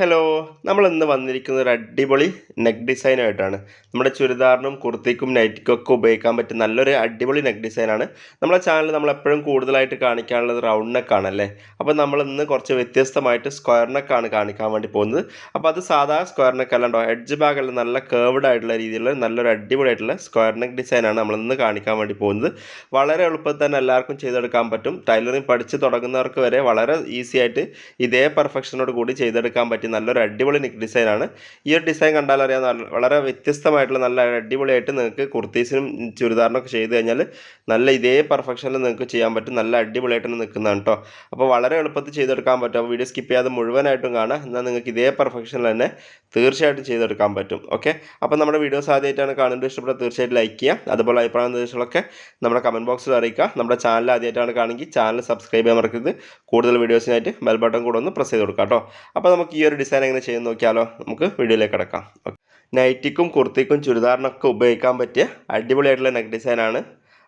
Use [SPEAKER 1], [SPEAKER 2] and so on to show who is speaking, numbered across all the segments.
[SPEAKER 1] Hello നമ്മൾ ഇന്ന് വന്നിരിക്കുന്നത് ഒരു അടിപൊളി നെക്ക് ഡിസൈനായിട്ടാണ് നമ്മുടെ ചുരിദാറിനും കുർത്തിക്കും നൈറ്റിക്കും ഒക്കെ ഉപയോഗിക്കാൻ പറ്റിയ നല്ലൊരു അടിപൊളി നെക്ക് ഡിസൈനാണ് നമ്മളെ ചാനൽ നമ്മൾ എപ്പോഴും കൂടുതലായിട്ട് കാണിക്കാനുള്ളത് റൗണ്ട് നെക്കാണ് അല്ലേ അപ്പോൾ നമ്മൾ ഇന്ന് കുറച്ച് വ്യത്യസ്തമായിട്ട് സ്ക്വയർ നെക്കാണ് കാണിക്കാൻ വേണ്ടി പോകുന്നത്. അപ്പോൾ അത് സാധാ സ്ക്വയർ നെക്ക് അല്ലാണ്ടോ എഡ്ജ് ബാഗല്ല നല്ല കേർവ്ഡ് ആയിട്ടുള്ള രീതിയിലുള്ള നല്ലൊരു അടിപൊളിയായിട്ടുള്ള സ്ക്വയർ നെക്ക് ഡിസൈനാണ് നമ്മൾ ഇന്ന് കാണിക്കാൻ വേണ്ടി പോകുന്നത്. വളരെ എളുപ്പത്തിൽ തന്നെ എല്ലാവർക്കും ചെയ്തെടുക്കാൻ പറ്റും. ടൈലറിങ് പഠിച്ച് തുടങ്ങുന്നവർക്ക് വരെ വളരെ ഈസി ആയിട്ട് ഇതേ പെർഫെക്ഷനോട് കൂടി ചെയ്തെടുക്കാൻ പറ്റിയ നല്ലൊരു അടിപൊളി നെക്ക് ഡിസൈനാണ്. ഈ ഒരു ഡിസൈൻ കണ്ടാൽ അറിയാം വളരെ വ്യത്യസ്തമായിട്ടുള്ള നല്ല അടിപൊളിയായിട്ട് നിങ്ങൾക്ക് കുർത്തീസിനും ചുരിദാറിനൊക്കെ ചെയ്ത് കഴിഞ്ഞാൽ നല്ല ഇതേ പെർഫെക്ഷനിൽ നിങ്ങൾക്ക് ചെയ്യാൻ പറ്റും. നല്ല അടിപൊളിയായിട്ട് നിൽക്കുന്നതാണ് കേട്ടോ അപ്പോൾ വളരെ എളുപ്പത്തിൽ ചെയ്തെടുക്കാൻ പറ്റും. അപ്പോൾ വീഡിയോ സ്കിപ്പ് ചെയ്യാതെ മുഴുവനായിട്ടും കാണാം എന്നാൽ നിങ്ങൾക്ക് ഇതേ പെർഫെക്ഷനിൽ തന്നെ തീർച്ചയായിട്ടും ചെയ്തെടുക്കാൻ പറ്റും. ഓക്കെ? അപ്പോൾ നമ്മുടെ വീഡിയോസ് ആദ്യമായിട്ടാണ് കാണുന്നത്. ഇഷ്ടപ്പെട്ട തീർച്ചയായിട്ടും ലൈക്ക് ചെയ്യുക. അതുപോലെ അഭിപ്രായ നിർദ്ദേശങ്ങളൊക്കെ നമ്മുടെ കമന്റ് ബോക്സിൽ അറിയിക്കുക. നമ്മുടെ ചാനൽ ആദ്യമായിട്ടാണ് കാണുമെങ്കിൽ ചാനൽ സബ്സ്ക്രൈബ് ചെയ്യാൻ മറക്കരുത്. കൂടുതൽ വീഡിയോസിനായിട്ട് ബെൽ ബട്ടൺ കൂടെ ഒന്ന് പ്രസ് ചെയ്ത് കൊടുക്കാം കേട്ടോ അപ്പോൾ നമുക്ക് ഈ ഒരു ഡിസൈൻ എങ്ങനെ ചെയ്യുന്ന നോക്കിയാലോ. നമുക്ക് വീഡിയോയിലേക്ക് കിടക്കാം. നൈറ്റിക്കും കുർത്തിക്കും ചുരിദാറിനൊക്കെ ഉപയോഗിക്കാൻ പറ്റിയ അടിപൊളിയായിട്ടുള്ള നെക്ക് ഡിസൈനാണ്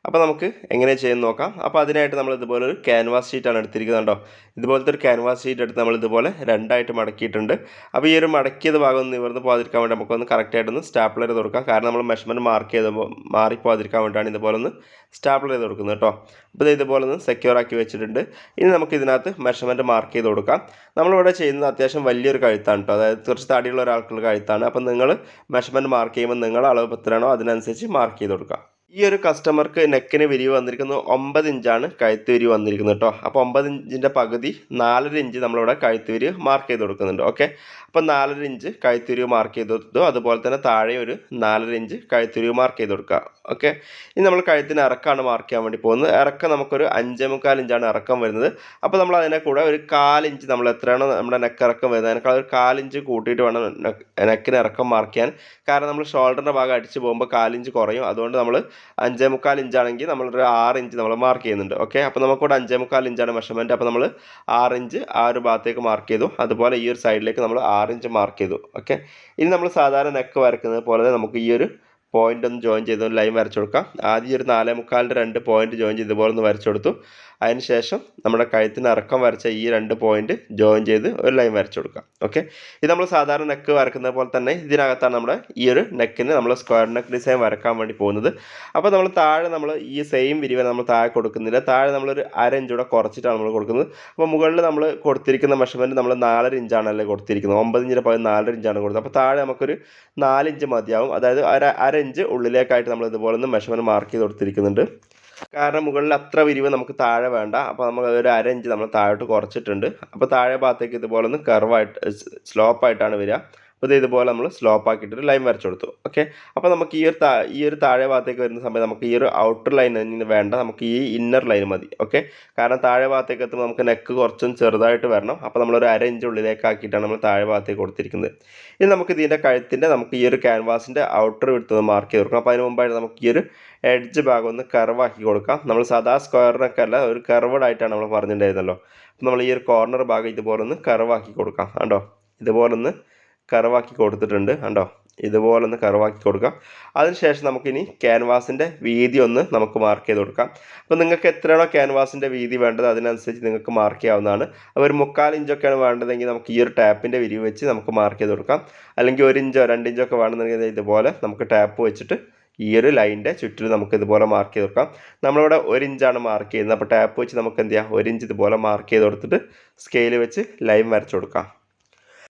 [SPEAKER 1] അപ്പോൾ നമുക്ക് എങ്ങനെ ചെയ്യുന്ന നോക്കാം. അപ്പോൾ അതിനായിട്ട് നമ്മൾ ഇതുപോലെ ഒരു ക്യാൻവാസ് ഷീറ്റാണ് എടുത്തിരിക്കുന്നത് കണ്ടോ? ഇതുപോലത്തെ ഒരു ക്യാൻവാസ് ഷീറ്റ് എടുത്ത് നമ്മൾ ഇതുപോലെ രണ്ടായിട്ട് മടക്കിയിട്ടുണ്ട്. അപ്പോൾ ഈ ഒരു മടക്കിയത് ഭാഗം ഒന്ന് ഇവർന്ന് പോകാതിരിക്കാൻ വേണ്ടി നമുക്കൊന്ന് കറക്റ്റായിട്ടൊന്ന് സ്റ്റാപ്ലർ ചെയ്ത് കൊടുക്കാം. കാരണം നമ്മൾ മെഷർമെന്റ് മാർക്ക് ചെയ്ത് മാറിപ്പോകാതിരിക്കാൻ വേണ്ടിയാണ് ഇതുപോലെ ഒന്ന് സ്റ്റാപ്ലർ ചെയ്ത് കൊടുക്കുന്നത് കേട്ടോ. അപ്പോൾ ഇത് ഇതുപോലെ ഒന്ന് സെക്യൂർ ആക്കി വെച്ചിട്ടുണ്ട്. ഇനി നമുക്ക് ഇതിനകത്ത് മെഷർമെന്റ് മാർക്ക് ചെയ്ത് കൊടുക്കാം. നമ്മളിവിടെ ചെയ്യുന്നത് അത്യാവശ്യം വലിയൊരു കഴുത്താണ് കേട്ടോ. അതായത് കുറച്ച് തടിയുള്ള ഒരാൾക്കുള്ള കഴുത്താണ്. അപ്പോൾ നിങ്ങൾ മെഷർമെന്റ് മാർക്ക് ചെയ്യുമ്പോൾ നിങ്ങൾ അളവ് എത്രയാണോ അതിനനുസരിച്ച് മാർക്ക് ചെയ്ത് കൊടുക്കുക ഈ ഒരു കസ്റ്റമർക്ക് നെക്കിന് വിരിവ് വന്നിരിക്കുന്നത് ഒമ്പത് ഇഞ്ചാണ് കഴുത്ത് വിരിവ് വന്നിരിക്കുന്നത് കേട്ടോ അപ്പോൾ ഒമ്പത് ഇഞ്ചിന്റെ പകുതി നാലര ഇഞ്ച് നമ്മളിവിടെ കഴുത്ത് വിരിവ് മാർക്ക് ചെയ്ത് കൊടുക്കുന്നുണ്ട്. ഓക്കെ അപ്പോൾ നാലര ഇഞ്ച് കഴുത്ത് വിരിവ് മാർക്ക് ചെയ്ത് കൊടുത്തു. അതുപോലെ തന്നെ താഴെ ഒരു നാലര ഇഞ്ച് കഴുത്ത് വിരിവ് മാർക്ക് ചെയ്ത് കൊടുക്കുക. ഓക്കെ ഇനി നമ്മൾ കഴുത്തിന് ഇറക്കമാണ് മാർക്ക് ചെയ്യാൻ വേണ്ടി പോകുന്നത്. ഇറക്കം നമുക്കൊരു അഞ്ചേ മുക്കാൽ ഇഞ്ചാണ് ഇറക്കം വരുന്നത്. അപ്പോൾ നമ്മൾ അതിനെ കൂടെ ഒരു കാലിഞ്ച് നമ്മൾ എത്രയാണോ നമ്മുടെ നെക്ക് ഇറക്കം വരുന്നത്. അതിനേക്കാൾ ഒരു കാലിഞ്ച് കൂട്ടിയിട്ട് വേണം നെക്കിന് ഇറക്കം മാർക്ക് ചെയ്യാൻ. കാരണം നമ്മൾ ഷോൾഡറിന്റെ ഭാഗം അടിച്ച് പോകുമ്പോൾ കാലിഞ്ച് കുറയും. അതുകൊണ്ട് നമ്മൾ അഞ്ചേ മുക്കാൽ ഇഞ്ചാണെങ്കിൽ നമ്മളൊരു ആറ് ഇഞ്ച് നമ്മൾ മാർക്ക് ചെയ്യുന്നുണ്ട്. ഓക്കെ അപ്പോൾ നമുക്കിവിടെ അഞ്ചേ മുക്കാൽ ഇഞ്ചാണ് മെഷർമെന്റ് അപ്പോൾ നമ്മൾ ആറ് ഇഞ്ച് ആ ഒരു ഭാഗത്തേക്ക് മാർക്ക് ചെയ്തു. അതുപോലെ ഈ ഒരു സൈഡിലേക്ക് നമ്മൾ ആറ് ഇഞ്ച് മാർക്ക് ചെയ്തു. ഓക്കെ ഇനി നമ്മൾ സാധാരണ നെക്ക് വരക്കുന്നത് പോലെ നമുക്ക് ഈ ഒരു പോയിന്റ് ഒന്ന് ജോയിൻ ചെയ്ത് ലൈൻ വരച്ചു കൊടുക്കാം. ആദ്യം ഒരു നാലേ മുക്കാലിന്റെ രണ്ട് പോയിന്റ് ജോയിൻ ചെയ്ത് ഇതുപോലെ ഒന്ന് വരച്ചു കൊടുത്തു. അതിന് ശേഷം നമ്മുടെ കഴുത്തിന് ഇറക്കം വരച്ച ഈ രണ്ട് പോയിന്റ് ജോയിൻ ചെയ്ത് ഒരു ലൈൻ വരച്ചു കൊടുക്കാം. ഓക്കെ ഇത് നമ്മൾ സാധാരണ നെക്ക് വരക്കുന്ന പോലെ തന്നെ ഇതിനകത്താണ് നമ്മുടെ ഈ ഒരു നെക്കിന് നമ്മൾ സ്ക്വയർ നെക്ക് ഡിസൈൻ വരക്കാൻ വേണ്ടി പോകുന്നത്. അപ്പോൾ നമ്മൾ താഴെ നമ്മൾ ഈ സെയിം വിരിവ് നമ്മൾ താഴെ കൊടുക്കുന്നില്ല. താഴെ നമ്മളൊരു അര ഇഞ്ചൂടെ കുറച്ചിട്ടാണ് നമ്മൾ കൊടുക്കുന്നത്. അപ്പോൾ മുകളിൽ നമ്മൾ കൊടുത്തിരിക്കുന്ന മെഷർമെന്റ് നമ്മൾ നാലര ഇഞ്ചാണല്ലേ കൊടുത്തിരിക്കുന്നത്. ഒമ്പത് ഇഞ്ചിന് പകുതി നാലര ഇഞ്ചാണ് കൊടുത്തത് അപ്പോൾ താഴെ നമുക്കൊരു നാലിഞ്ച് മതിയാവും. അതായത് അര അര ഇഞ്ച് ഉള്ളിലേക്കായിട്ട് നമ്മൾ ഇതുപോലെ ഒന്ന് മെഷർമെന്റ് മാർക്ക് ചെയ്ത് കൊടുത്തിരിക്കുന്നുണ്ട്. കാരണം മുകളിൽ അത്ര വിരിവ് നമുക്ക് താഴെ വേണ്ട. അപ്പോൾ നമ്മൾ ഒരു അര ഇഞ്ച് നമ്മൾ താഴോട്ട് കുറച്ചിട്ടുണ്ട്. അപ്പോൾ താഴെ ഭാഗത്തേക്ക് ഇതുപോലെ ഒന്ന് കർവായിട്ട് സ്ലോപ്പായിട്ടാണ് വരിക. അപ്പോൾ ഇത് ഇതുപോലെ നമ്മൾ സ്ലോപ്പ് ആക്കിയിട്ട് ലൈൻ വരച്ചു കൊടുത്തു. ഓക്കെ അപ്പോൾ നമുക്ക് ഈ ഒരു ഈ ഒരു താഴെ ഭാഗത്തേക്ക് വരുന്ന സമയത്ത് നമുക്ക് ഈ ഒരു ഔട്ടർ ലൈൻ വേണ്ട നമുക്ക് ഈ ഇന്നർ ലൈൻ മതി. ഓക്കെ കാരണം താഴെ ഭാഗത്തേക്ക് എത്തുമ്പോൾ നമുക്ക് നെക്ക് കുറച്ചും ചെറുതായിട്ട് വരണം. അപ്പോൾ നമ്മളൊരു അര ഇഞ്ച് ഉള്ളിലേക്ക് ആക്കിയിട്ടാണ് നമ്മൾ താഴെ ഭാഗത്തേക്ക് കൊടുത്തിരിക്കുന്നത്. ഇനി നമുക്ക് ഇതിന്റെ കഴുത്തിന്റെ നമുക്ക് ഈ ഒരു ക്യാൻവാസിന്റെ ഔട്ടർ വിടുത്തത് മാർക്ക് ചെയ്ത് കൊടുക്കണം. അപ്പോൾ അതിന് മുമ്പായിട്ട് നമുക്ക് ഈ ഒരു എഡ്ജ് ഭാഗം ഒന്ന് കർവാക്കി കൊടുക്കാം. നമ്മൾ സാധാ സ്ക്വയറിനൊക്കെ അല്ല ഒരു കർവഡ് ആയിട്ടാണ് നമ്മൾ പറഞ്ഞിട്ടുണ്ടായിരുന്നല്ലോ. അപ്പോൾ നമ്മൾ ഈ ഒരു കോർണർ ഭാഗം ഇതുപോലെ ഒന്ന് കർവാക്കി കൊടുക്കാം. കണ്ടോ? ഇതുപോലെ ഒന്ന് കർവാക്കി കൊടുത്തിട്ടുണ്ട്. കണ്ടോ? ഇതുപോലെ ഒന്ന് കർവാക്കി കൊടുക്കാം. അതിനുശേഷം നമുക്കിനി ക്യാൻവാസിന്റെ വീതി ഒന്ന് നമുക്ക് മാർക്ക് ചെയ്ത് കൊടുക്കാം. അപ്പോൾ നിങ്ങൾക്ക് എത്രയാണോ ക്യാൻവാസിന്റെ വീതി വേണ്ടത് അതിനനുസരിച്ച് നിങ്ങൾക്ക് മാർക്ക് ചെയ്യാവുന്നതാണ്. അപ്പോൾ ഒരു മുക്കാൽ ഇഞ്ചൊക്കെയാണ് വേണ്ടതെങ്കിൽ നമുക്ക് ഈ ഒരു ടാപ്പിന്റെ വിരിവ് വെച്ച് നമുക്ക് മാർക്ക് ചെയ്ത് കൊടുക്കാം. അല്ലെങ്കിൽ ഒരു ഇഞ്ചോ രണ്ട് ഇഞ്ചോ ഒക്കെ വേണമെന്നുണ്ടെങ്കിൽ ഇതുപോലെ നമുക്ക് ടാപ്പ് വെച്ചിട്ട് ഈ ഒരു ലൈന്റെ ചുറ്റിൽ നമുക്ക് ഇതുപോലെ മാർക്ക് ചെയ്ത് കൊടുക്കാം. നമ്മളിവിടെ ഒരു ഇഞ്ചാണ് മാർക്ക് ചെയ്യുന്നത്. അപ്പോൾ ടാപ്പ് വെച്ച് നമുക്ക് എന്ത് ചെയ്യാം? ഒരു ഇഞ്ച് ഇതുപോലെ മാർക്ക് ചെയ്ത് കൊടുത്തിട്ട് സ്കെയിൽ വെച്ച് ലൈൻ വരച്ചു കൊടുക്കാം.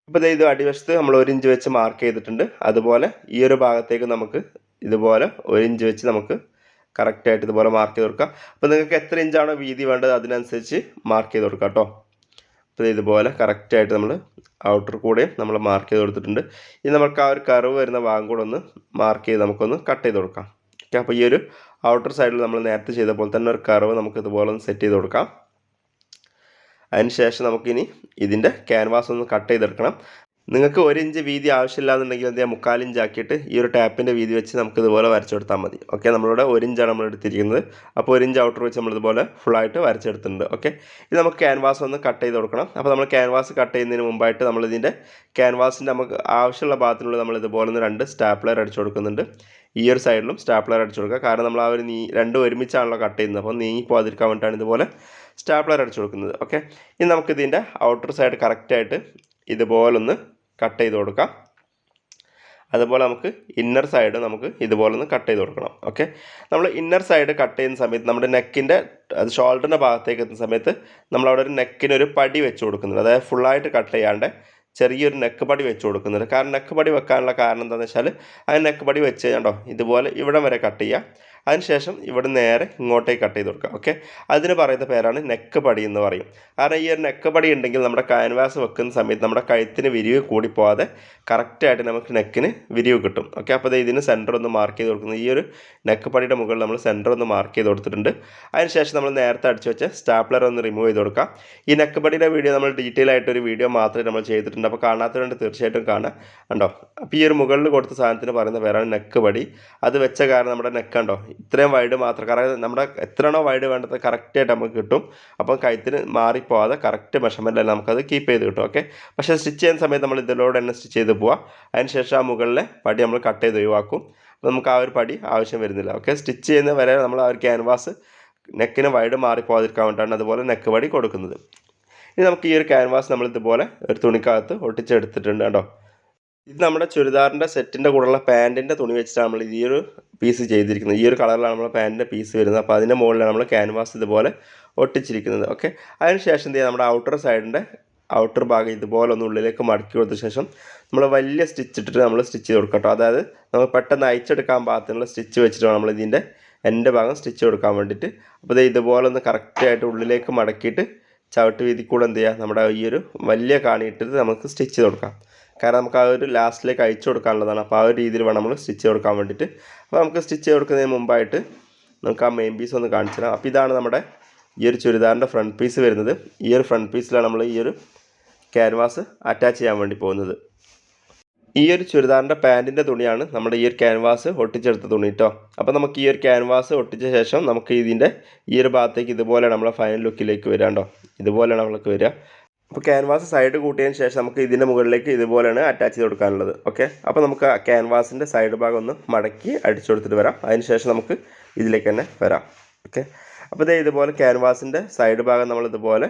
[SPEAKER 1] അപ്പോൾ ഇത് അടിവശത്ത് നമ്മൾ ഒരു ഇഞ്ച് വെച്ച് മാർക്ക് ചെയ്തിട്ടുണ്ട്. അതുപോലെ ഈ ഒരു ഭാഗത്തേക്ക് നമുക്ക് ഇതുപോലെ ഒരു ഇഞ്ച് വെച്ച് നമുക്ക് കറക്റ്റായിട്ട് ഇതുപോലെ മാർക്ക് ചെയ്ത് കൊടുക്കാം. അപ്പോൾ നിങ്ങൾക്ക് എത്ര ഇഞ്ചാണോ വീതി വേണ്ടത് അതിനനുസരിച്ച് മാർക്ക് ചെയ്ത് കൊടുക്കാം കേട്ടോ. അപ്പോൾ ഇതുപോലെ കറക്റ്റായിട്ട് നമ്മൾ ഔട്ടർ കൂടെയും നമ്മൾ മാർക്ക് ചെയ്ത് കൊടുത്തിട്ടുണ്ട്. ഇനി നമുക്ക് ആ ഒരു കർവ് വരുന്ന ഭാഗം കൂടെ ഒന്ന് മാർക്ക് ചെയ്ത് നമുക്കൊന്ന് കട്ട് ചെയ്ത് കൊടുക്കാം. ഓക്കെ അപ്പോൾ ഈ ഒരു ഔട്ടർ സൈഡിൽ നമ്മൾ നേരത്തെ ചെയ്ത പോലെ തന്നെ ഒരു കർവ് നമുക്ക് ഇതുപോലെ ഒന്ന് സെറ്റ് ചെയ്ത് കൊടുക്കാം. അതിന് ശേഷം നമുക്കിനി ഇതിന്റെ ക്യാൻവാസ് ഒന്ന് കട്ട് ചെയ്തെടുക്കണം. നിങ്ങൾക്ക് ഒരു ഇഞ്ച് വീതി ആവശ്യമില്ല എന്നുണ്ടെങ്കിൽ എന്ത് ചെയ്യാം? മുക്കാലിഞ്ച് ആക്കിയിട്ട് ഈ ഒരു ടാപ്പിന്റെ വീതി വെച്ച് നമുക്ക് ഇതുപോലെ വരച്ചെടുത്താൽ മതി. ഓക്കെ നമ്മളിവിടെ ഒരു ഇഞ്ചാണ് നമ്മൾ എടുത്തിരിക്കുന്നത്. അപ്പോൾ ഒരു ഇഞ്ച് ഔട്ടർ വെച്ച് നമ്മൾ ഇതുപോലെ ഫുള്ളായിട്ട് വരച്ചെടുത്തിട്ടുണ്ട് ഓക്കെ ഇത് നമുക്ക് ക്യാൻവാസ് ഒന്ന് കട്ട് ചെയ്ത് കൊടുക്കണം. അപ്പോൾ നമ്മൾ ക്യാൻവാസ് കട്ട് ചെയ്യുന്നതിന് മുമ്പായിട്ട് നമ്മളിതിന്റെ ക്യാൻവാസിന്റെ നമുക്ക് ആവശ്യമുള്ള ഭാഗത്തിനുള്ളിൽ നമ്മൾ ഇതുപോലെ ഒന്ന് രണ്ട് സ്റ്റാപ്ലർ അടിച്ചു കൊടുക്കുന്നുണ്ട്. ഈ ഒരു സൈഡിലും സ്റ്റാപ്ലർ അടിച്ചു കൊടുക്കുക. കാരണം നമ്മൾ ആ ഒരു നീ രണ്ടും ഒരുമിച്ചാണല്ലോ കട്ട് ചെയ്യുന്നത്. അപ്പോൾ നീങ്ങി പോകാതിരിക്കാൻ വേണ്ടിയിട്ടാണ് ഇതുപോലെ സ്റ്റാപ്ലർ അടിച്ചു കൊടുക്കുന്നത്. ഓക്കെ? ഇനി നമുക്കിതിന്റെ ഔട്ടർ സൈഡ് കറക്റ്റായിട്ട് ഇതുപോലൊന്ന് കട്ട് ചെയ്ത് കൊടുക്കാം. അതുപോലെ നമുക്ക് ഇന്നർ സൈഡ് നമുക്ക് ഇതുപോലെ ഒന്ന് കട്ട് ചെയ്ത് കൊടുക്കണം. ഓക്കെ? നമ്മൾ ഇന്നർ സൈഡ് കട്ട് ചെയ്യുന്ന സമയത്ത് നമ്മുടെ നെക്കിന്റെ അത് ഷോൾഡറിന്റെ ഭാഗത്തേക്ക് എത്തുന്ന സമയത്ത് നമ്മളവിടെ ഒരു നെക്കിനൊരു പടി വെച്ച് കൊടുക്കുന്നുണ്ട്. അതായത് ഫുള്ളായിട്ട് കട്ട് ചെയ്യാണ്ട് ചെറിയൊരു നെക്ക് പടി വെച്ച് കൊടുക്കുന്നുണ്ട്. കാരണം നെക്ക് പടി വെക്കാനുള്ള കാരണം എന്താണെന്ന് വെച്ചാൽ ആ നെക്ക് പടി വെച്ച് കണ്ടോ? ഇതുപോലെ ഇവിടം വരെ കട്ട് ചെയ്യുക അതിനുശേഷം ഇവിടെ നേരെ ഇങ്ങോട്ടേക്ക് കട്ട് ചെയ്ത് കൊടുക്കുക ഓക്കെ അതിന് പറയുന്ന പേരാണ് നെക്ക് പടി എന്ന് പറയും. കാരണം ഈ ഒരു നെക്ക് പടി ഉണ്ടെങ്കിൽ നമ്മുടെ ക്യാൻവാസ് വെക്കുന്ന സമയത്ത് നമ്മുടെ കഴുത്തിന് വിരിവ് കൂടി പോകാതെ കറക്റ്റായിട്ട് നമുക്ക് നെക്കിന് വിരിവ് കിട്ടും ഓക്കെ അപ്പോൾ ഇതിന് സെന്റർ ഒന്ന് മാർക്ക് ചെയ്ത് കൊടുക്കുന്നത് ഈ ഒരു നെക്ക് പടിയുടെ മുകളിൽ നമ്മൾ സെന്റർ ഒന്ന് മാർക്ക് ചെയ്ത് കൊടുത്തിട്ടുണ്ട്. അതിനുശേഷം നമ്മൾ നേരത്തെ അടിച്ചു വെച്ച സ്റ്റാപ്ലർ ഒന്ന് റിമൂവ് ചെയ്ത് കൊടുക്കാം. ഈ നെക്ക് പടിയുടെ വീഡിയോ നമ്മൾ ഡീറ്റെയിൽ ആയിട്ട് ഒരു വീഡിയോ മാത്രമേ നമ്മൾ ചെയ്തിട്ടുണ്ട്. അപ്പോൾ കാണാത്തവരുണ്ട് തീർച്ചയായിട്ടും കാണാം കണ്ടോ? അപ്പോൾ ഈ ഒരു മുകളിൽ കൊടുത്ത സാധനത്തിന് പറയുന്ന പേരാണ് നെക്ക് പടി അത് വെച്ച കാരണം നമ്മുടെ നെക്ക് കണ്ടോ ഇത്രയും വൈഡ് മാത്രം. കാരണം നമ്മുടെ എത്രയാണോ വൈഡ് വേണ്ടത് കറക്റ്റായിട്ട് നമുക്ക് കിട്ടും. അപ്പം കഴുത്തിന് മാറിപ്പോവാതെ കറക്റ്റ് മെഷർമെന്റിൽ നമുക്കത് കീപ്പ് ചെയ്ത് കിട്ടും. ഓക്കെ പക്ഷേ സ്റ്റിച്ച് ചെയ്യുന്ന സമയത്ത് നമ്മൾ ഇതിലൂടെ തന്നെ സ്റ്റിച്ച് ചെയ്ത് പോവാം. അതിനുശേഷം ആ മുകളിലെ പടി നമ്മൾ കട്ട് ചെയ്ത് ഒഴിവാക്കും. നമുക്ക് ആ ഒരു പടി ആവശ്യം വരുന്നില്ല. ഓക്കെ സ്റ്റിച്ച് ചെയ്യുന്ന വരെ നമ്മൾ ആ ഒരു ക്യാൻവാസ് നെക്കിന് വൈഡ് മാറിപ്പോകാതിരിക്കാൻ വേണ്ടിയിട്ടാണ് അതുപോലെ നെക്ക് പടി കൊടുക്കുന്നത്. ഇനി നമുക്ക് ഈ ഒരു ക്യാൻവാസ് നമ്മൾ ഇതുപോലെ ഒരു തുണിക്കകത്ത് ഒട്ടിച്ചെടുത്തിട്ടുണ്ട് കേട്ടോ ഇത് നമ്മുടെ ചുരിദാറിന്റെ സെറ്റിന്റെ കൂടെയുള്ള പാന്റിന്റെ തുണി വെച്ചിട്ടാണ് നമ്മൾ ഈ ഒരു പീസ് ചെയ്തിരിക്കുന്നത്. ഈ ഒരു കളറിലാണ് നമ്മൾ പാന്റിന്റെ പീസ് വരുന്നത്. അപ്പോൾ അതിന്റെ മുകളിലാണ് നമ്മൾ ക്യാൻവാസ് ഇതുപോലെ ഒട്ടിച്ചിരിക്കുന്നത്. ഓക്കെ അതിനുശേഷം എന്ത് ചെയ്യുക നമ്മുടെ ഔട്ടർ സൈഡിന്റെ ഔട്ടർ ഭാഗം ഇതുപോലെ ഒന്ന് ഉള്ളിലേക്ക് മടക്കി കൊടുത്ത ശേഷം നമ്മൾ വലിയ സ്റ്റിച്ച് ഇട്ടിട്ട് നമ്മൾ സ്റ്റിച്ച് ചെയ്ത് കൊടുക്കട്ടോ അതായത് നമ്മൾ പെട്ടെന്ന് അയച്ചെടുക്കാൻ പാകത്തിനുള്ള സ്റ്റിച്ച് വെച്ചിട്ട് നമ്മൾ ഇതിന്റെ എന്റെ ഭാഗം സ്റ്റിച്ച് കൊടുക്കാൻ വേണ്ടിയിട്ട്. അപ്പോൾ ഇത് ഇതുപോലെ ഒന്ന് കറക്റ്റായിട്ട് ഉള്ളിലേക്ക് മടക്കിയിട്ട് ചവിട്ട് വീതി കൂടെ എന്ത് ചെയ്യുക നമ്മുടെ ഈ ഒരു വലിയ കാണിയിട്ടിട്ട് നമുക്ക് സ്റ്റിച്ച് ചെയ്ത് കൊടുക്കാം. കാരണം നമുക്ക് ആ ഒരു ലാസ്റ്റിലേക്ക് അയച്ചു കൊടുക്കാനുള്ളതാണ്. അപ്പോൾ ആ ഒരു രീതിയിൽ വേണം നമ്മൾ സ്റ്റിച്ച് കൊടുക്കാൻ വേണ്ടിയിട്ട്. അപ്പോൾ നമുക്ക് സ്റ്റിച്ച് കൊടുക്കുന്നതിന് മുമ്പായിട്ട് നമുക്ക് ആ മെയിൻ പീസ് ഒന്ന് കാണിച്ചു തരാം. അപ്പോൾ ഇതാണ് നമ്മുടെ ഈ ഒരു ചുരിദാറിന്റെ ഫ്രണ്ട് പീസ് വരുന്നത്. ഈ ഒരു ഫ്രണ്ട് പീസിലാണ് നമ്മൾ ഈ ഒരു ക്യാൻവാസ് അറ്റാച്ച് ചെയ്യാൻ വേണ്ടി പോകുന്നത്. ഈ ഒരു ചുരിദാറിന്റെ പാന്റിന്റെ തുണിയാണ് നമ്മുടെ ഈ ഒരു ക്യാൻവാസ് ഒട്ടിച്ചെടുത്ത തുണി കേട്ടോ അപ്പോൾ നമുക്ക് ഈ ഒരു ക്യാൻവാസ് ഒട്ടിച്ച ശേഷം നമുക്ക് ഇതിന്റെ ഈ ഒരു ഭാഗത്തേക്ക് ഇതുപോലെ നമ്മളെ ഫൈനൽ ലുക്കിലേക്ക് വരാം കേട്ടോ ഇതുപോലെയാണ് നമ്മൾക്ക് വരിക. അപ്പോൾ ക്യാൻവാസ് സൈഡ് കൂട്ടിയതിന് ശേഷം നമുക്ക് ഇതിന്റെ മുകളിലേക്ക് ഇതുപോലെയാണ് അറ്റാച്ച് ചെയ്ത് കൊടുക്കാനുള്ളത്. ഓക്കെ അപ്പോൾ നമുക്ക് ക്യാൻവാസിന്റെ സൈഡ് ഭാഗം ഒന്ന് മടക്കി അടിച്ചു കൊടുത്തിട്ട് വരാം. അതിന് ശേഷം നമുക്ക് ഇതിലേക്ക് തന്നെ വരാം. ഓക്കെ അപ്പോൾ ഇതേ ഇതുപോലെ ക്യാൻവാസിന്റെ സൈഡ് ഭാഗം നമ്മൾ ഇതുപോലെ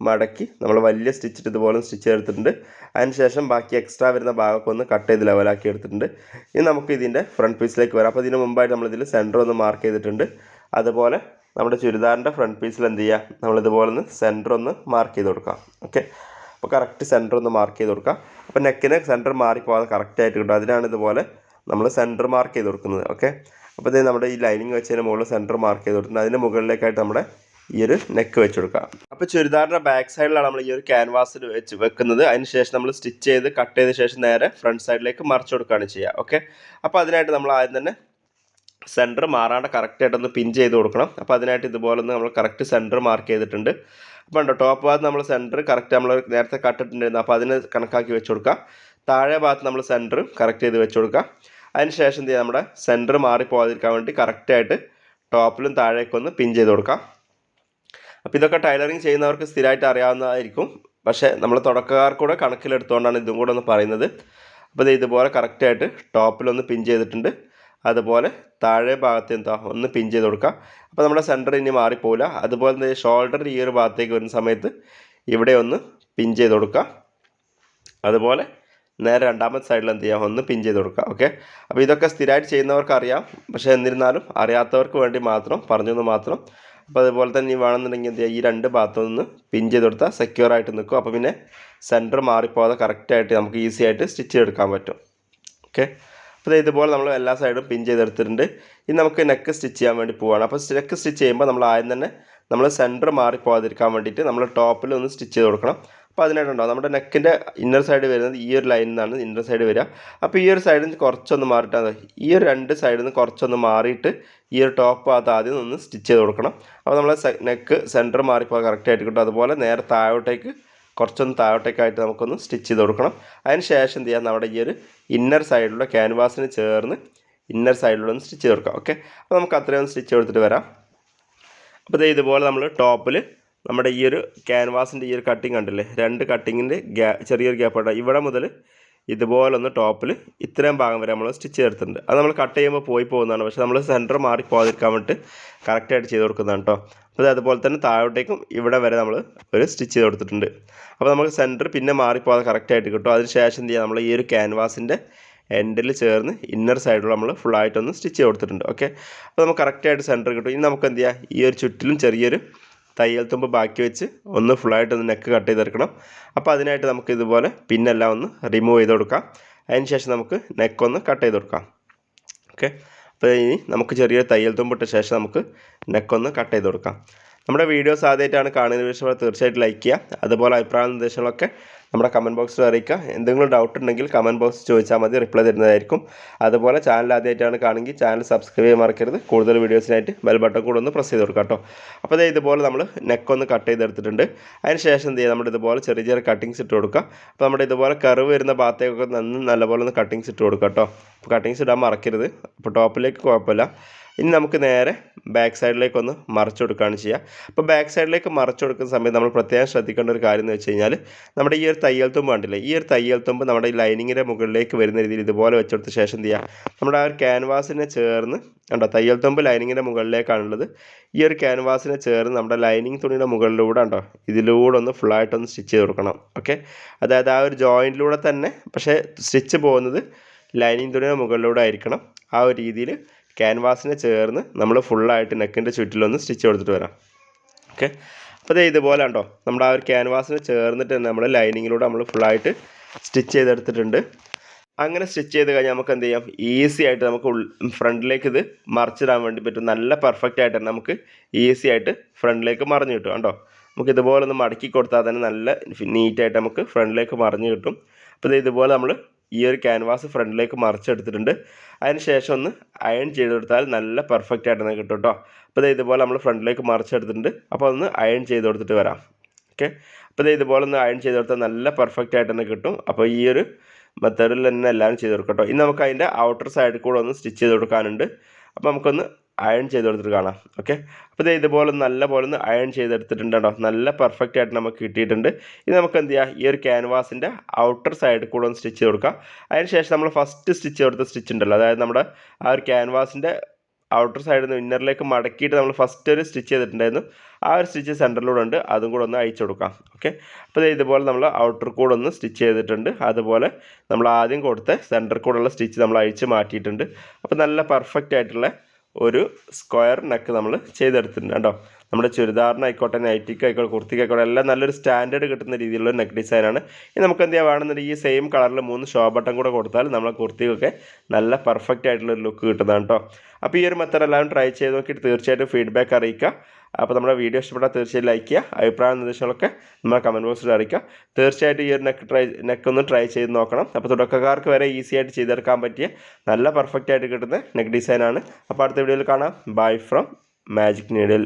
[SPEAKER 1] മടക്കി നമ്മൾ വലിയ സ്റ്റിച്ചിട്ട് ഇതുപോലെ സ്റ്റിച്ച് ചെയ്തിട്ടുണ്ട് അതിന് ശേഷം ബാക്കി എക്സ്ട്രാ വരുന്ന ഭാഗമൊക്കെ ഒന്ന് കട്ട് ചെയ്ത് ലെവലാക്കി എടുത്തിട്ടുണ്ട്. ഇനി നമുക്ക് ഇതിന്റെ ഫ്രണ്ട് പീസിലേക്ക് വരാം. അപ്പോൾ ഇതിന് മുമ്പായിട്ട് നമ്മളിതിൽ സെന്റർ ഒന്ന് മാർക്ക് ചെയ്തിട്ടുണ്ട്. അതുപോലെ നമ്മുടെ ചുരിദാറിന്റെ ഫ്രണ്ട് പീസിൽ എന്ത് ചെയ്യുക നമ്മളിതുപോലെ ഒന്ന് സെന്റർ ഒന്ന് മാർക്ക് ചെയ്ത് കൊടുക്കാം. ഓക്കെ അപ്പോൾ കറക്റ്റ് സെന്റർ ഒന്ന് മാർക്ക് ചെയ്ത് കൊടുക്കാം. അപ്പോൾ നെക്കിന് സെന്റർ கரெക്റ്റ് ആയിട്ട് കിട്ടും. അതിനാണ് ഇതുപോലെ നമ്മൾ സെന്റർ മാർക്ക് ചെയ്ത് കൊടുക്കുന്നത്. ഓക്കെ അപ്പോൾ ഇത് നമ്മുടെ ഈ ലൈനിങ് വെച്ചതിന് മുകളിൽ സെന്റർ മാർക്ക് ചെയ്ത് കൊടുക്കുന്നത് അതിന് മുകളിലേക്കായിട്ട് നമ്മുടെ ഈ ഒരു നെക്ക് വെച്ച് കൊടുക്കാം. അപ്പോൾ ചുരിദാറിന്റെ ബാക്ക് സൈഡിലാണ് നമ്മൾ ഈ ഒരു ക്യാൻവാസിൽ വെച്ച് വെക്കുന്നത്. അതിന് ശേഷം നമ്മൾ സ്റ്റിച്ച് ചെയ്ത് കട്ട് ചെയ്ത ശേഷം നേരെ ഫ്രണ്ട് സൈഡിലേക്ക് മറിച്ച് കൊടുക്കുകയാണ് ചെയ്യുക. ഓക്കെ അപ്പോൾ അതിനായിട്ട് നമ്മൾ ആദ്യം തന്നെ സെന്റർ മാറാണ്ട് കറക്റ്റായിട്ടൊന്ന് പിൻ ചെയ്ത് കൊടുക്കണം. അപ്പോൾ അതിനായിട്ട് ഇതുപോലെ ഒന്ന് നമ്മൾ കറക്റ്റ് സെന്റർ മാർക്ക് ചെയ്തിട്ടുണ്ട്. അപ്പോൾ ഉണ്ടോ ടോപ്പ് ഭാഗത്ത് നമ്മൾ സെന്റർ കറക്റ്റ് നമ്മൾ നേരത്തെ കട്ടിട്ടുണ്ടായിരുന്നു. അപ്പോൾ അതിന് കണക്കാക്കി വെച്ച് കൊടുക്കുക താഴെ ഭാഗത്ത് നമ്മൾ സെന്റർ കറക്റ്റ് ചെയ്ത് വെച്ച് കൊടുക്കുക അതിന് ശേഷം എന്ത് ചെയ്യുക നമ്മുടെ സെന്റർ മാറിപ്പോകാതിരിക്കാൻ വേണ്ടി കറക്റ്റായിട്ട് ടോപ്പിലും താഴേക്കൊന്ന് പിൻ ചെയ്ത് കൊടുക്കാം. അപ്പോൾ ഇതൊക്കെ ടൈലറിങ് ചെയ്യുന്നവർക്ക് സ്ഥിരമായിട്ട് അറിയാവുന്നതായിരിക്കും. പക്ഷേ നമ്മൾ തുടക്കക്കാർക്കൂടെ കണക്കിലെടുത്തുകൊണ്ടാണ് ഇതും കൂടെ ഒന്ന് പറയുന്നത്. അപ്പോൾ ഇത് ഇതുപോലെ കറക്റ്റായിട്ട് ടോപ്പിലൊന്ന് പിൻ ചെയ്തിട്ടുണ്ട്. അതുപോലെ താഴെ ഭാഗത്ത് എന്താ? ഒന്ന് പിൻ ചെയ്ത് കൊടുക്കുക അപ്പോൾ നമ്മുടെ സെന്റർ ഇനി മാറിപ്പോവില്ല. അതുപോലെ തന്നെ ഷോൾഡർ ഈ ഒരു ഭാഗത്തേക്ക് വരുന്ന സമയത്ത് ഇവിടെ ഒന്ന് പിൻ ചെയ്ത് കൊടുക്കുക അതുപോലെ നേരെ രണ്ടാമത്തെ സൈഡിൽ എന്ത് ചെയ്യുക ഒന്ന് പിൻ ചെയ്ത് കൊടുക്കുക ഓക്കെ അപ്പോൾ ഇതൊക്കെ സ്ഥിരമായിട്ട് ചെയ്യുന്നവർക്ക് അറിയാം. പക്ഷേ എന്നിരുന്നാലും അറിയാത്തവർക്ക് വേണ്ടി മാത്രം പറഞ്ഞെന്ന് മാത്രം. അപ്പോൾ അതുപോലെ തന്നെ ഈ വേണമെന്നുണ്ടെങ്കിൽ എന്ത് ചെയ്യുക ഈ രണ്ട് ഭാഗത്തു നിന്ന് പിൻ ചെയ്ത് കൊടുത്താൽ സെക്യൂർ ആയിട്ട് നിൽക്കും. അപ്പോൾ പിന്നെ സെന്റർ മാറിപ്പോകാതെ കറക്റ്റായിട്ട് നമുക്ക് ഈസി ആയിട്ട് സ്റ്റിച്ച് ചെയ്തെടുക്കാൻ പറ്റും. ഓക്കെ അപ്പോൾ ഇതുപോലെ നമ്മൾ എല്ലാ സൈഡും പിൻ ചെയ്തെടുത്തിട്ടുണ്ട്. ഇനി നമുക്ക് നെക്ക് സ്റ്റിച്ച് ചെയ്യാൻ വേണ്ടി പോവുകയാണ് അപ്പോൾ നെക്ക് സ്റ്റിച്ച് ചെയ്യുമ്പോൾ നമ്മൾ ആദ്യം തന്നെ നമ്മൾ സെന്റർ മാറിപ്പോകാതിരിക്കാൻ വേണ്ടിയിട്ട് നമ്മൾ ടോപ്പിൽ ഒന്ന് സ്റ്റിച്ച് ചെയ്ത് കൊടുക്കണം. അപ്പോൾ അതിനായിട്ടുണ്ടോ? നമ്മുടെ നെക്കിന്റെ ഇന്നർ സൈഡ് വരുന്നത് ഈ ഒരു ലൈനിൽ നിന്നാണ് ഇന്നർ സൈഡ് വരിക. അപ്പോൾ ഈ ഒരു സൈഡിൽ നിന്ന് കുറച്ചൊന്ന് മാറിയിട്ടാണ് ഈ ഒരു രണ്ട് സൈഡിൽ നിന്ന് കുറച്ചൊന്ന് മാറിയിട്ട് ഈ ഒരു ടോപ്പ് അത് ആദ്യം ഒന്ന് സ്റ്റിച്ച് ചെയ്ത് കൊടുക്കണം. അപ്പോൾ നമ്മൾ നെക്ക് സെന്റർ മാറിപ്പോകാൻ കറക്റ്റായിട്ട് കിട്ടും. അതുപോലെ നേരെ താഴോട്ടേക്ക് കുറച്ചൊന്ന് താഴോട്ടേക്കായിട്ട് നമുക്കൊന്ന് സ്റ്റിച്ച് ചെയ്ത് കൊടുക്കണം. അതിന് ശേഷം എന്ത് ചെയ്യാം? നമ്മുടെ ഈ ഒരു ഇന്നർ സൈഡിലുള്ള ക്യാൻവാസിന് ചേർന്ന് ഇന്നർ സൈഡിലൊന്ന് സ്റ്റിച്ച് ചെയ്ത് കൊടുക്കാം. ഓക്കെ അപ്പോൾ നമുക്ക് അത്രയും ഒന്ന് സ്റ്റിച്ച് കൊടുത്തിട്ട് വരാം. അപ്പോൾ ഇതേ ഇതുപോലെ നമ്മൾ ടോപ്പിൽ നമ്മുടെ ഈ ഒരു ക്യാൻവാസിന്റെ ഈ ഒരു കട്ടിങ് കണ്ടില്ലേ? രണ്ട് കട്ടിങ്ങിന്റെ ഗ്യാ ചെറിയൊരു ഗ്യാപ്പ് ഉണ്ടാകും ഇവിടെ മുതൽ ഇതുപോലൊന്ന് ടോപ്പിൽ ഇത്രയും ഭാഗം വരെ നമ്മൾ സ്റ്റിച്ച് ചേർത്തിട്ടുണ്ട് അത് നമ്മൾ കട്ട് ചെയ്യുമ്പോൾ പോയി പോകുന്നതാണ്. പക്ഷേ നമ്മൾ സെന്റർ മാറി പോകാതിരിക്കാൻ വേണ്ടിയിട്ട് കറക്റ്റായിട്ട് ചെയ്ത് കൊടുക്കുന്നതാണ് കേട്ടോ അപ്പോൾ അതുപോലെ തന്നെ താഴോട്ടേക്കും ഇവിടെ വരെ നമ്മൾ ഒരു സ്റ്റിച്ച് ചെയ്ത് കൊടുത്തിട്ടുണ്ട്. അപ്പോൾ നമുക്ക് സെന്റർ പിന്നെ മാറിപ്പോകാതെ കറക്റ്റായിട്ട് കിട്ടും. അതിന് ശേഷം എന്ത് ചെയ്യുക നമ്മൾ ഈ ഒരു ക്യാൻവാസിന്റെ എൻഡിൽ ചേർന്ന് ഇന്നർ സൈഡിൽ നമ്മൾ ഫുള്ളായിട്ടൊന്ന് സ്റ്റിച്ച് ചെയ്ത് കൊടുത്തിട്ടുണ്ട്. ഓക്കെ? അപ്പോൾ നമുക്ക് കറക്റ്റായിട്ട് സെന്റർ കിട്ടും. ഇനി നമുക്ക് എന്ത് ചെയ്യാം? ഈ ഒരു ചുറ്റിലും ചെറിയൊരു തയ്യൽ തുമ്പ് ബാക്കി വെച്ച് ഒന്ന് ഫുള്ളായിട്ട് ഒന്ന് നെക്ക് കട്ട് ചെയ്തെടുക്കണം. അപ്പോൾ അതിനായിട്ട് നമുക്ക് ഇതുപോലെ പിന്നെല്ലാം ഒന്ന് റിമൂവ് ചെയ്ത് കൊടുക്കാം. അതിന് ശേഷം നമുക്ക് നെക്കൊന്ന് കട്ട് ചെയ്ത് കൊടുക്കാം. ഓക്കെ അപ്പോൾ ഇനി നമുക്ക് ചെറിയൊരു തയ്യൽ തുമ്പിട്ട ശേഷം നമുക്ക് നെക്കൊന്ന് കട്ട് ചെയ്ത് കൊടുക്കാം. നമ്മുടെ വീഡിയോസ് ആദ്യമായിട്ടാണ് കാണുന്നത്. വിഷയം തീർച്ചയായിട്ടും ലൈക്ക് ചെയ്യുക. അതുപോലെ അഭിപ്രായ നിർദ്ദേശങ്ങളൊക്കെ നമ്മുടെ കമന്റ് ബോക്സിൽ അറിയിക്കുക. എന്തെങ്കിലും ഡൗട്ട് ഉണ്ടെങ്കിൽ കമന്റ് ബോക്സ് ചോദിച്ചാൽ മതി. റിപ്ലൈ തരുന്നതായിരിക്കും. അതുപോലെ ചാനൽ ആദ്യമായിട്ടാണ് കാണുമെങ്കിൽ ചാനൽ സബ്സ്ക്രൈബ് ചെയ്യാൻ മറക്കരുത്. കൂടുതൽ വീഡിയോസിനായിട്ട് ബെൽ ബട്ടൺ കൂടെ ഒന്ന് പ്രസ് ചെയ്ത് കൊടുക്കാം കേട്ടോ. അപ്പോൾ ദേ ഇതുപോലെ നമ്മൾ നെക്കൊന്ന് കട്ട് ചെയ്തെടുത്തിട്ടുണ്ട്. അതിന് ശേഷം എന്ത് ചെയ്യുക നമ്മുടെ ഇതുപോലെ ചെറിയ ചെറിയ കട്ടിങ്സ് ഇട്ട് കൊടുക്കുക. അപ്പോൾ നമ്മുടെ ഇതുപോലെ കറിവ് വരുന്ന ഭാഗത്തേക്കൊക്കെ നന്ന് നല്ലപോലെ ഒന്ന് കട്ടിങ്സ് ഇട്ട് കൊടുക്കുക കേട്ടോ. അപ്പോൾ കട്ടിങ്സ് ഇടാൻ മറക്കരുത്. അപ്പോൾ ടോപ്പിലേക്ക് കുഴപ്പമില്ല. ഇനി നമുക്ക് നേരെ ബാക്ക് സൈഡിലേക്ക് ഒന്ന് മറച്ചു കൊടുക്കുകയാണ് ചെയ്യുക. അപ്പോൾ ബാക്ക് സൈഡിലേക്ക് മറച്ചു കൊടുക്കുന്ന സമയത്ത് നമ്മൾ പ്രത്യേകം ശ്രദ്ധിക്കേണ്ട ഒരു കാര്യം എന്ന് വെച്ച് കഴിഞ്ഞാൽ നമ്മുടെ ഈ ഒരു തയ്യൽ തുമ്പ് കണ്ടില്ലേ? ഈ ഒരു തയ്യൽ തുമ്പ് നമ്മുടെ ഈ ലൈനിങ്ങിന്റെ മുകളിലേക്ക് വരുന്ന രീതിയിൽ ഇതുപോലെ വെച്ചെടുത്ത ശേഷം എന്ത് ചെയ്യുക? നമ്മുടെ ആ ഒരു ക്യാൻവാസിനെ ചേർന്ന് കണ്ടോ? തയ്യൽ തുമ്പ് ലൈനിങ്ങിന്റെ മുകളിലേക്കാണുള്ളത്. ഈ ഒരു ക്യാൻവാസിനെ ചേർന്ന് നമ്മുടെ ലൈനിങ് തുണിയുടെ മുകളിലൂടെ ഉണ്ടോ ഇതിലൂടെ ഒന്ന് ഫുള്ളായിട്ടൊന്ന് സ്റ്റിച്ച് ചെയ്ത് കൊടുക്കണം. ഓക്കെ അതായത് ആ ഒരു ജോയിന്റിലൂടെ തന്നെ പക്ഷേ സ്റ്റിച്ച് പോകുന്നത് ലൈനിങ് തുണിയുടെ മുകളിലൂടെ ആയിരിക്കണം. ആ ഒരു രീതിയിൽ ക്യാൻവാസിനെ ചേർന്ന് നമ്മൾ ഫുള്ളായിട്ട് നെക്കിന്റെ ചുറ്റിലൊന്ന് സ്റ്റിച്ച് കൊടുത്തിട്ട് വരാം. ഓക്കെ? അപ്പോൾ ഇതേ ഇതുപോലെ ഉണ്ടോ നമ്മുടെ ആ ഒരു ക്യാൻവാസിന് ചേർന്നിട്ട് തന്നെ നമ്മൾ ലൈനിങ്ങിലൂടെ നമ്മൾ ഫുള്ളായിട്ട് സ്റ്റിച്ച് ചെയ്തെടുത്തിട്ടുണ്ട്. അങ്ങനെ സ്റ്റിച്ച് ചെയ്ത് കഴിഞ്ഞാൽ നമുക്ക് എന്ത് ചെയ്യാം? ഈസി ആയിട്ട് നമുക്ക് ഫ്രണ്ടിലേക്ക് ഇത് മറിച്ചിടാൻ വേണ്ടി പറ്റും. നല്ല പെർഫെക്റ്റ് ആയിട്ട് തന്നെ നമുക്ക് ഈസി ആയിട്ട് ഫ്രണ്ടിലേക്ക് മറിഞ്ഞു കിട്ടും കണ്ടോ? നമുക്ക് ഇതുപോലെ ഒന്ന് മടക്കി കൊടുത്താൽ തന്നെ നല്ല നീറ്റായിട്ട് നമുക്ക് ഫ്രണ്ടിലേക്ക് മറിഞ്ഞ് കിട്ടും. അപ്പോൾ ഇത് ഇതുപോലെ നമ്മൾ ഈ ഒരു ക്യാൻവാസ് ഫ്രണ്ടിലേക്ക് മറിച്ചെടുത്തിട്ടുണ്ട്. അതിന് ശേഷം ഒന്ന് അയൺ ചെയ്തെടുത്താൽ നല്ല പെർഫെക്റ്റ് ആയിട്ട് തന്നെ കിട്ടും കേട്ടോ അപ്പോൾ ഇതേപോലെ നമ്മൾ ഫ്രണ്ടിലേക്ക് മറിച്ചെടുത്തിട്ടുണ്ട്. അപ്പോൾ ഒന്ന് അയൺ ചെയ്ത് കൊടുത്തിട്ട് വരാം. ഓക്കെ അപ്പോൾ ഇതുപോലെ ഒന്ന് അയൺ ചെയ്ത് കൊടുത്താൽ നല്ല പെർഫെക്റ്റ് ആയിട്ട് തന്നെ കിട്ടും. അപ്പോൾ ഈ ഒരു മെത്തേഡിൽ തന്നെ എല്ലാവരും ചെയ്ത് കൊടുക്കട്ടോ. ഇനി നമുക്ക് അതിന്റെ ഔട്ടർ സൈഡിൽ കൂടെ ഒന്ന് സ്റ്റിച്ച് ചെയ്ത് കൊടുക്കാനുണ്ട്. അപ്പോൾ നമുക്കൊന്ന് അയൺ ചെയ്ത് കൊടുത്തിട്ട് കാണാം. ഓക്കെ അപ്പോൾ ഇത് ഇതുപോലെ നല്ല പോലെ ഒന്ന് അയൺ ചെയ്തെടുത്തിട്ടുണ്ട് കേട്ടോ. നല്ല പെർഫെക്റ്റ് ആയിട്ട് നമുക്ക് കിട്ടിയിട്ടുണ്ട്. ഇനി നമുക്ക് എന്ത് ചെയ്യാം? ഈ ഒരു ക്യാൻവാസിന്റെ ഔട്ടർ സൈഡ് കൂടെ ഒന്ന് സ്റ്റിച്ച് കൊടുക്കാം. അതിന് ശേഷം നമ്മൾ ഫസ്റ്റ് സ്റ്റിച്ച് കൊടുത്ത സ്റ്റിച്ച് ഉണ്ടല്ലോ. അതായത് നമ്മുടെ ആ ഒരു ക്യാൻവാസിന്റെ ഔട്ടർ സൈഡിൽ നിന്ന് ഇന്നറിലേക്ക് മടക്കിയിട്ട് നമ്മൾ ഫസ്റ്റ് ഒരു സ്റ്റിച്ച് ചെയ്തിട്ടുണ്ടായിരുന്നു. ആ ഒരു സ്റ്റിച്ച് സെന്ററിലൂടെ ഉണ്ട്. അതും കൂടെ ഒന്ന് അയച്ചു കൊടുക്കാം. ഓക്കെ അപ്പോൾ ദേ ഇതുപോലെ നമ്മൾ ഔട്ടർ കൂടെ ഒന്ന് സ്റ്റിച്ച് ചെയ്തിട്ടുണ്ട്. അതുപോലെ നമ്മൾ ആദ്യം കൊടുത്ത സെന്റർ ഉള്ള സ്റ്റിച്ച് നമ്മൾ അഴിച്ച് മാറ്റിയിട്ടുണ്ട്. അപ്പോൾ നല്ല പെർഫെക്റ്റ് ആയിട്ടുള്ള ഒരു സ്ക്വയർ നെക്ക് നമ്മൾ ചെയ്തെടുത്തിട്ടുണ്ട് കേട്ടോ. നമ്മുടെ ചുരിദാറിനായിക്കോട്ടെ നൈറ്റിക്ക് ആയിക്കോട്ടെ കുർത്തിക്കായിക്കോട്ടെ എല്ലാം നല്ലൊരു സ്റ്റാൻഡേർഡ് കിട്ടുന്ന രീതിയിലുള്ള നെക്ക് ഡിസൈനാണ് ഇനി നമുക്ക് എന്ത് വേണമെന്നുണ്ടെങ്കിൽ ഈ സെയിം കളറിൽ മൂന്ന് ഷോ ബട്ടൺ കൂടെ കൊടുത്താൽ നമ്മളെ കുർത്തിക്കൊക്കെ നല്ല പെർഫെക്റ്റ് ആയിട്ടുള്ള ഒരു ലുക്ക് കിട്ടുന്നതാണ് കേട്ടോ അപ്പോൾ ഈ ഒരു മെത്തേഡ് എല്ലാവരും ട്രൈ ചെയ്ത് നോക്കിയിട്ട് തീർച്ചയായിട്ടും ഫീഡ്ബാക്ക് അറിയിക്കുക. അപ്പോൾ നമ്മുടെ വീഡിയോ ഇഷ്ടപ്പെട്ടാൽ തീർച്ചയായും ലൈക്ക് ചെയ്യുക. അഭിപ്രായ നിർദ്ദേശങ്ങളൊക്കെ നമ്മുടെ കമന്റ് ബോക്സിൽ അറിയിക്കുക. തീർച്ചയായിട്ടും ഈ ഒരു നെക്ക് ട്രൈ നെക്ക് ഒന്ന് ട്രൈ ചെയ്ത് നോക്കണം. അപ്പോൾ തുടക്കക്കാർക്ക് വരെ ഈസി ആയിട്ട് ചെയ്തെടുക്കാൻ പറ്റിയ നല്ല പെർഫെക്റ്റ് ആയിട്ട് കിട്ടുന്ന നെക്ക് ഡിസൈനാണ് അപ്പോൾ അടുത്ത വീഡിയോയിൽ കാണാം. Bye from magic needle